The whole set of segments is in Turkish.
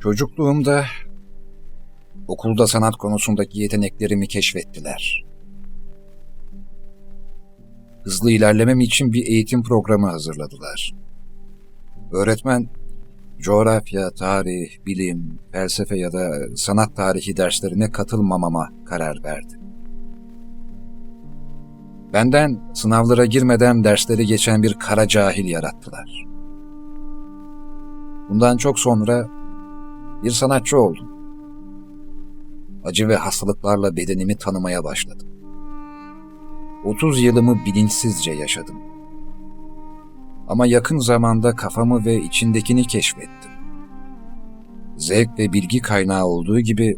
Çocukluğumda okulda sanat konusundaki yeteneklerimi keşfettiler. Hızlı ilerlemem için bir eğitim programı hazırladılar. Öğretmen coğrafya, tarih, bilim, felsefe ya da sanat tarihi derslerine katılmamama karar verdi. Benden sınavlara girmeden dersleri geçen bir kara cahil yarattılar. Bundan çok sonra bir sanatçı oldum. Acı ve hastalıklarla bedenimi tanımaya başladım. 30 yılımı bilinçsizce yaşadım. Ama yakın zamanda kafamı ve içindekini keşfettim. Zevk ve bilgi kaynağı olduğu gibi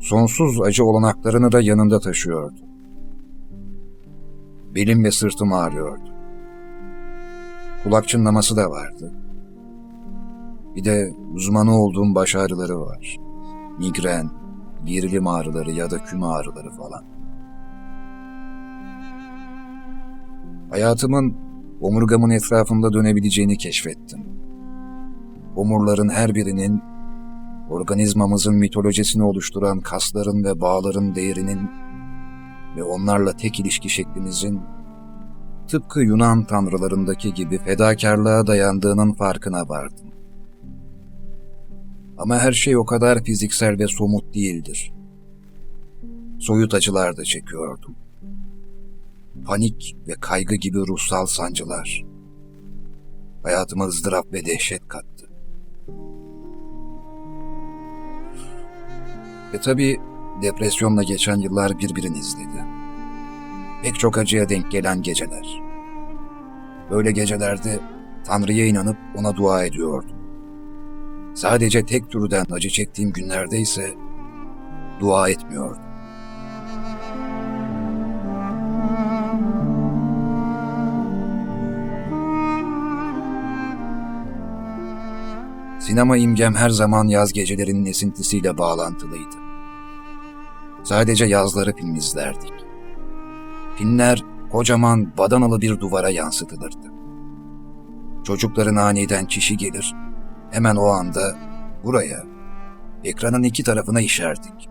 sonsuz acı olanaklarını da yanında taşıyordu. Belim ve sırtım ağrıyordu. Kulak çınlaması da vardı. Bir de uzmanı olduğum baş ağrıları var. Migren, gerilim ağrıları ya da küme ağrıları falan. Hayatımın omurgamın etrafında dönebileceğini keşfettim. Omurların her birinin organizmamızın mitolojisini oluşturan kasların ve bağların değerinin ve onlarla tek ilişki şeklimizin tıpkı Yunan tanrılarındaki gibi fedakarlığa dayandığının farkına vardım. Ama her şey o kadar fiziksel ve somut değildir. Soyut acılar da çekiyordum. Panik ve kaygı gibi ruhsal sancılar. Hayatıma ızdırap ve dehşet kattı. Ve tabii depresyonla geçen yıllar birbirini izledi. Pek çok acıya denk gelen geceler. Böyle gecelerde Tanrı'ya inanıp ona dua ediyordum. Sadece tek türden acı çektiğim günlerde ise dua etmiyordum. Sinema imgem her zaman yaz gecelerinin esintisiyle bağlantılıydı. Sadece yazları film izlerdik. Filmler kocaman badanalı bir duvara yansıtılırdı. Çocukların aniden çişi gelir, hemen o anda buraya, ekranın iki tarafına işerdik.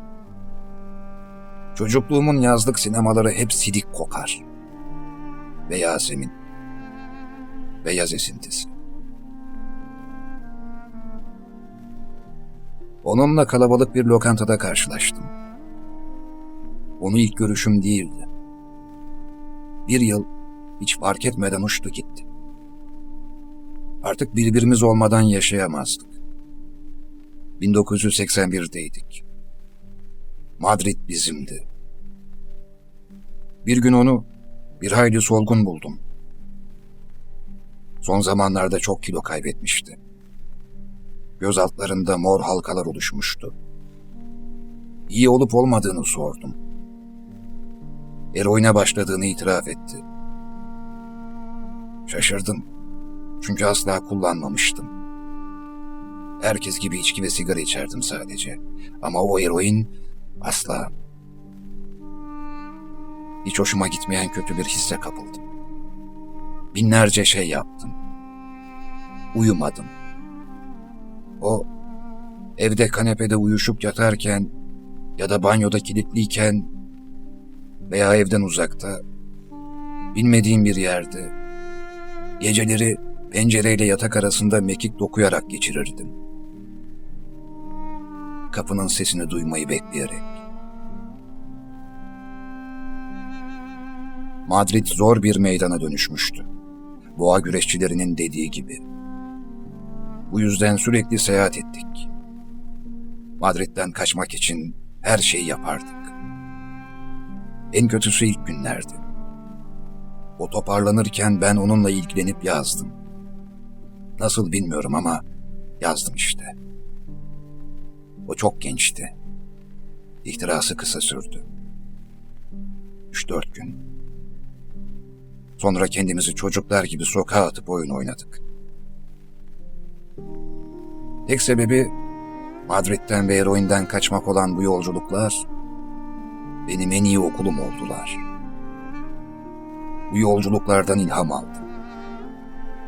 Çocukluğumun yazlık sinemaları hep sidik kokar. Ve Yasemin. Ve esintisi. Onunla kalabalık bir lokantada karşılaştım. Onu ilk görüşüm değildi. Bir yıl hiç fark etmeden uçtu gitti. Artık birbirimiz olmadan yaşayamazdık. 1981'deydik. Madrid bizimdi. Bir gün onu bir hayli solgun buldum. Son zamanlarda çok kilo kaybetmişti. Göz altlarında mor halkalar oluşmuştu. İyi olup olmadığını sordum. Eroine başladığını itiraf etti. Şaşırdım. Çünkü asla kullanmamıştım. Herkes gibi içki ve sigara içerdim sadece. Ama o eroin asla. Hiç hoşuma gitmeyen kötü bir hisse kapıldım. Binlerce şey yaptım. Uyumadım. O evde kanepede uyuşup yatarken ya da banyoda kilitliyken veya evden uzakta bilmediğim bir yerde geceleri pencereyle yatak arasında mekik dokuyarak geçirirdim. Kapının sesini duymayı bekleyerek. Madrid zor bir meydana dönüşmüştü. Boğa güreşçilerinin dediği gibi. Bu yüzden sürekli seyahat ettik. Madrid'den kaçmak için her şeyi yapardık. En kötüsü ilk günlerdi. O toparlanırken ben onunla ilgilenip yazdım. Nasıl bilmiyorum ama yazdım işte. O çok gençti. İhtirası kısa sürdü. Üç dört gün. Sonra kendimizi çocuklar gibi sokağa atıp oyun oynadık. Tek sebebi Madrid'den ve eroinden kaçmak olan bu yolculuklar benim en iyi okulum oldular. Bu yolculuklardan ilham aldım.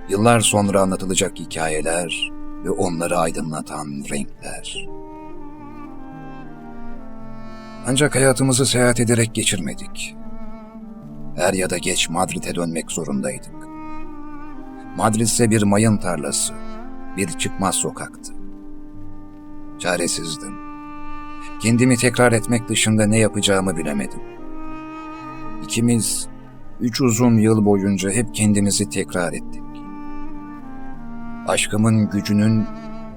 Yıllar sonra anlatılacak hikayeler, ve onları aydınlatan renkler. Ancak hayatımızı seyahat ederek geçirmedik. Er ya da geç Madrid'e dönmek zorundaydık. Madrid ise bir mayın tarlası, bir çıkmaz sokaktı. Çaresizdim. Kendimi tekrar etmek dışında ne yapacağımı bilemedim. İkimiz üç uzun yıl boyunca hep kendimizi tekrar ettik. Aşkımın gücünün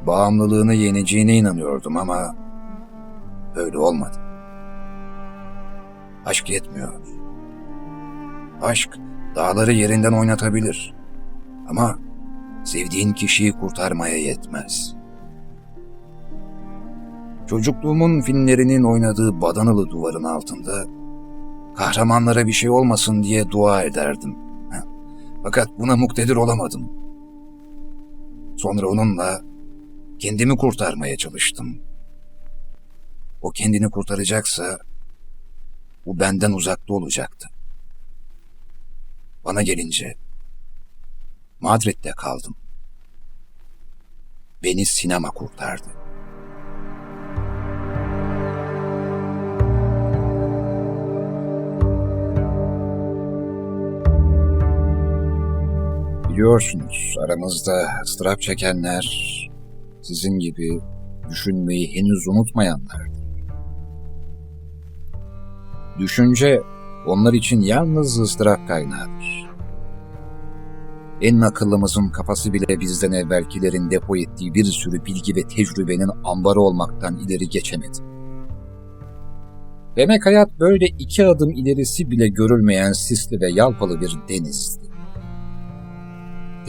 bağımlılığını yeneceğine inanıyordum ama öyle olmadı. Aşk yetmiyor. Aşk dağları yerinden oynatabilir. Ama sevdiğin kişiyi kurtarmaya yetmez. Çocukluğumun filmlerinin oynadığı badanalı duvarın altında kahramanlara bir şey olmasın diye dua ederdim. Fakat buna muktedir olamadım. Sonra onunla kendimi kurtarmaya çalıştım. O kendini kurtaracaksa bu benden uzakta olacaktı. Bana gelince Madrid'de kaldım. Beni sinema kurtardı. Biliyorsunuz aramızda ıstırap çekenler sizin gibi düşünmeyi henüz unutmayanlardır. Düşünce onlar için yalnız ıstırap kaynağıdır. En akıllımızın kafası bile bizden evvelkilerin depo ettiği bir sürü bilgi ve tecrübenin ambarı olmaktan ileri geçemedi. Demek hayat böyle iki adım ilerisi bile görülmeyen sisli ve yalpalı bir denizdi.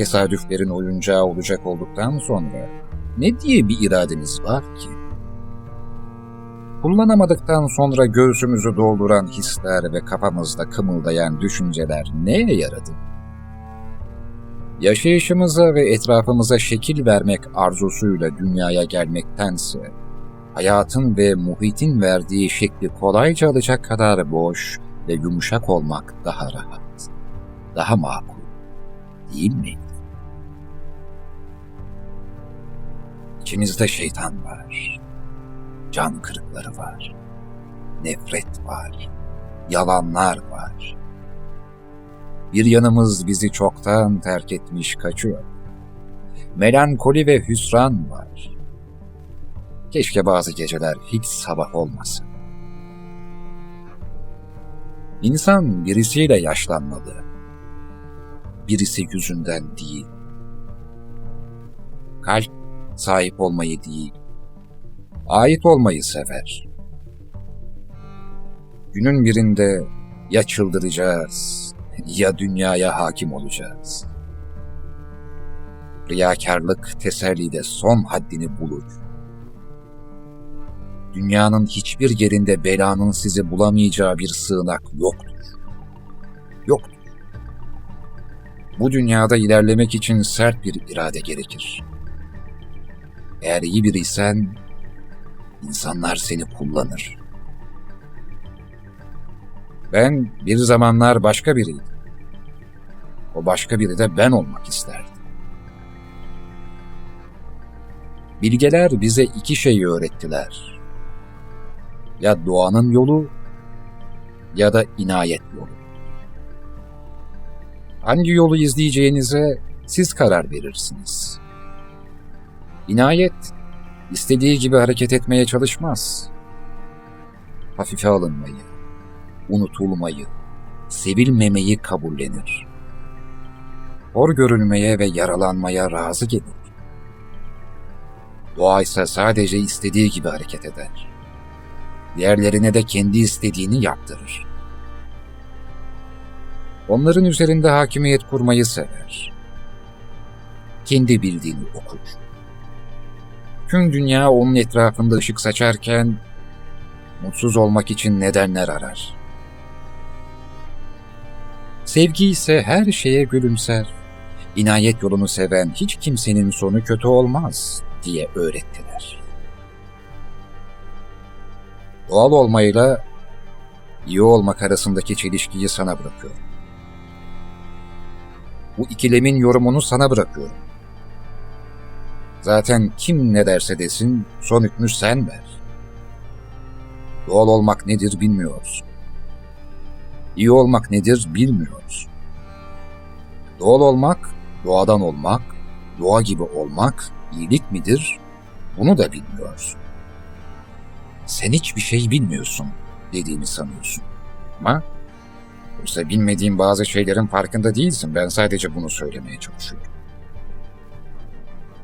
Tesadüflerin oyuncağı olacak olduktan sonra ne diye bir irademiz var ki? Kullanamadıktan sonra göğsümüzü dolduran hisler ve kafamızda kımıldayan düşünceler neye yaradı? Yaşayışımıza ve etrafımıza şekil vermek arzusuyla dünyaya gelmektense, hayatın ve muhitin verdiği şekli kolayca alacak kadar boş ve yumuşak olmak daha rahat, daha makul, değil mi? İçimizde şeytan var, can kırıkları var, nefret var, yalanlar var. Bir yanımız bizi çoktan terk etmiş kaçıyor. Melankoli ve hüsran var. Keşke bazı geceler hiç sabah olmasın. İnsan birisiyle yaşlanmalı. Birisi yüzünden değil. Kalp sahip olmayı değil, ait olmayı sever. Günün birinde ya çıldıracağız ya dünyaya hakim olacağız. Riyakarlık tesellide son haddini bulur. Dünyanın hiçbir yerinde belanın sizi bulamayacağı bir sığınak yoktur. Yoktur. Bu dünyada ilerlemek için sert bir irade gerekir. Eğer iyi biriysen, insanlar seni kullanır. Ben bir zamanlar başka biriydim. O başka biri de ben olmak isterdim. Bilgeler bize iki şeyi öğrettiler. Ya doğanın yolu ya da inayet yolu. Hangi yolu izleyeceğinize siz karar verirsiniz. İnayet, istediği gibi hareket etmeye çalışmaz. Hafife alınmayı, unutulmayı, sevilmemeyi kabullenir. Hor görülmeye ve yaralanmaya razı gelir. Doğa ise sadece istediği gibi hareket eder. Diğerlerine de kendi istediğini yaptırır. Onların üzerinde hakimiyet kurmayı sever. Kendi bildiğini okur Tüm dünya onun etrafında ışık saçarken mutsuz olmak için nedenler arar. Sevgi ise her şeye gülümser. İnayet yolunu seven hiç kimsenin sonu kötü olmaz diye öğrettiler. Doğal olmayla iyi olmak arasındaki çelişkiyi sana bırakıyorum. Bu ikilemin yorumunu sana bırakıyorum. Zaten kim ne derse desin son hükmü sen ver. Doğal olmak nedir bilmiyoruz. İyi olmak nedir bilmiyoruz. Doğal olmak, doğadan olmak, doğa gibi olmak iyilik midir bunu da bilmiyoruz. Sen hiçbir şey bilmiyorsun dediğimi sanıyorsun. Ama Oysa bilmediğin bazı şeylerin farkında değilsin. Ben sadece bunu söylemeye çalışıyorum.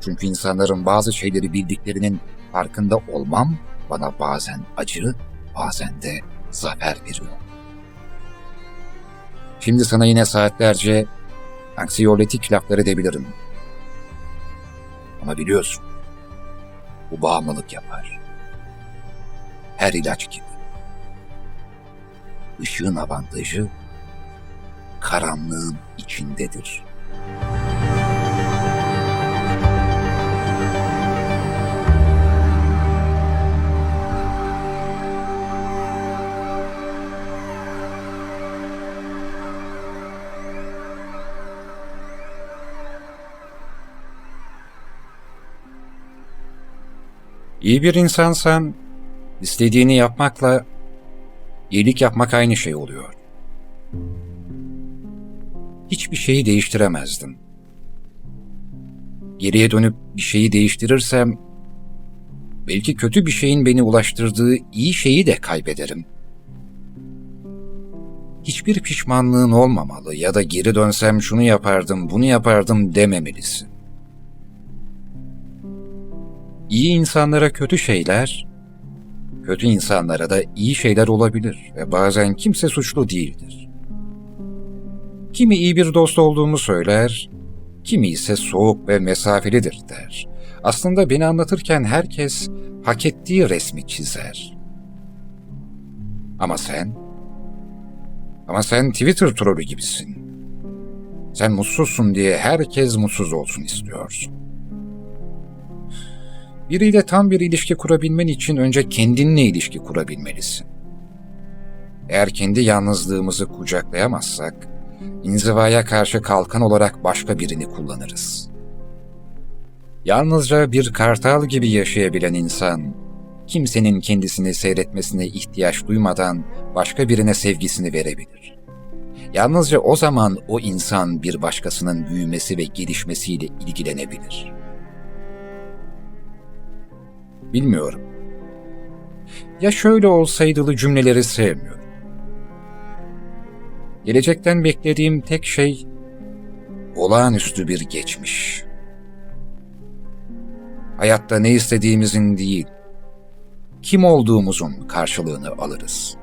Çünkü insanların bazı şeyleri bildiklerinin farkında olmam bana bazen acı, bazen de zafer veriyor. Şimdi sana yine saatlerce anksiyoletik laflar edebilirim. Ama biliyorsun, bu bağımlılık yapar. Her ilaç gibi. Işığın avantajı karanlığın içindedir. İyi bir insansan istediğini yapmakla iyilik yapmak aynı şey oluyor. Hiçbir şeyi değiştiremezdim. Geriye dönüp bir şeyi değiştirirsem belki kötü bir şeyin beni ulaştırdığı iyi şeyi de kaybederim. Hiçbir pişmanlığın olmamalı ya da geri dönsem şunu yapardım, bunu yapardım dememelisin. İyi insanlara kötü şeyler, kötü insanlara da iyi şeyler olabilir ve bazen kimse suçlu değildir. Kimi iyi bir dost olduğumu söyler, kimi ise soğuk ve mesafelidir der. Aslında beni anlatırken herkes hak ettiği resmi çizer. Ama sen, ama sen Twitter trolü gibisin. Sen mutsuzsun diye herkes mutsuz olsun istiyorsun. Biriyle tam bir ilişki kurabilmen için önce kendinle ilişki kurabilmelisin. Eğer kendi yalnızlığımızı kucaklayamazsak, inzivaya karşı kalkan olarak başka birini kullanırız. Yalnızca bir kartal gibi yaşayabilen insan, kimsenin kendisini seyretmesine ihtiyaç duymadan başka birine sevgisini verebilir. Yalnızca o zaman o insan bir başkasının büyümesi ve gelişmesiyle ilgilenebilir. Bilmiyorum. Ya şöyle olsaydılı cümleleri sevmiyorum. Gelecekten beklediğim tek şey olağanüstü bir geçmiş. Hayatta ne istediğimizin değil, kim olduğumuzun karşılığını alırız.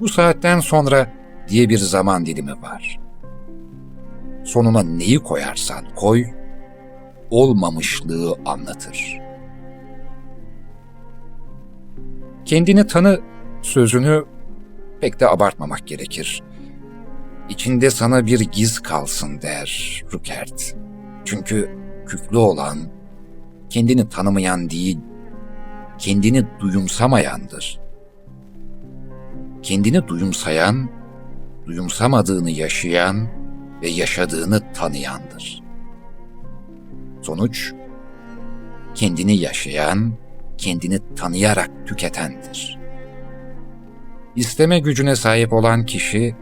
Bu saatten sonra diye bir zaman dilimi var. Sonuna neyi koyarsan koy, olmamışlığı anlatır. Kendini tanı sözünü pek de abartmamak gerekir. İçinde sana bir giz kalsın der Rukert. Çünkü küflü olan, kendini tanımayan değil, kendini duyumsamayandır. Kendini duyumsayan, duyumsamadığını yaşayan ve yaşadığını tanıyandır. Sonuç, kendini yaşayan, kendini tanıyarak tüketendir. İsteme gücüne sahip olan kişi,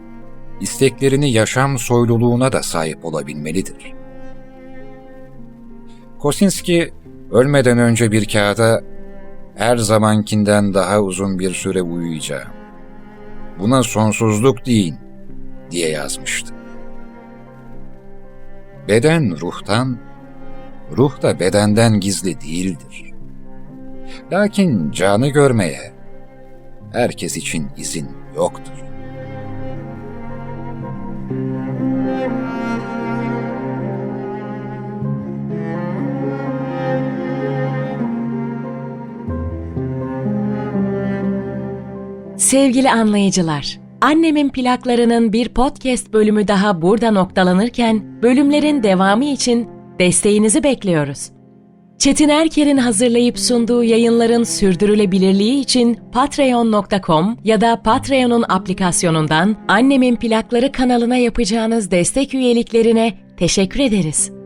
isteklerini yaşam soyluluğuna da sahip olabilmelidir. Kosinski, ölmeden önce bir kağıda her zamankinden daha uzun bir süre uyuyacağım. Buna sonsuzluk deyin diye yazmıştı. Beden ruhtan, ruh da bedenden gizli değildir. Lakin canı görmeye herkes için izin yoktur. Sevgili anlayıcılar, Annemin plaklarının bir podcast bölümü daha burada noktalanırken bölümlerin devamı için desteğinizi bekliyoruz. Çetin Erker'in hazırlayıp sunduğu yayınların sürdürülebilirliği için patreon.com ya da Patreon'un aplikasyonundan Annemin Plakları kanalına yapacağınız destek üyeliklerine teşekkür ederiz.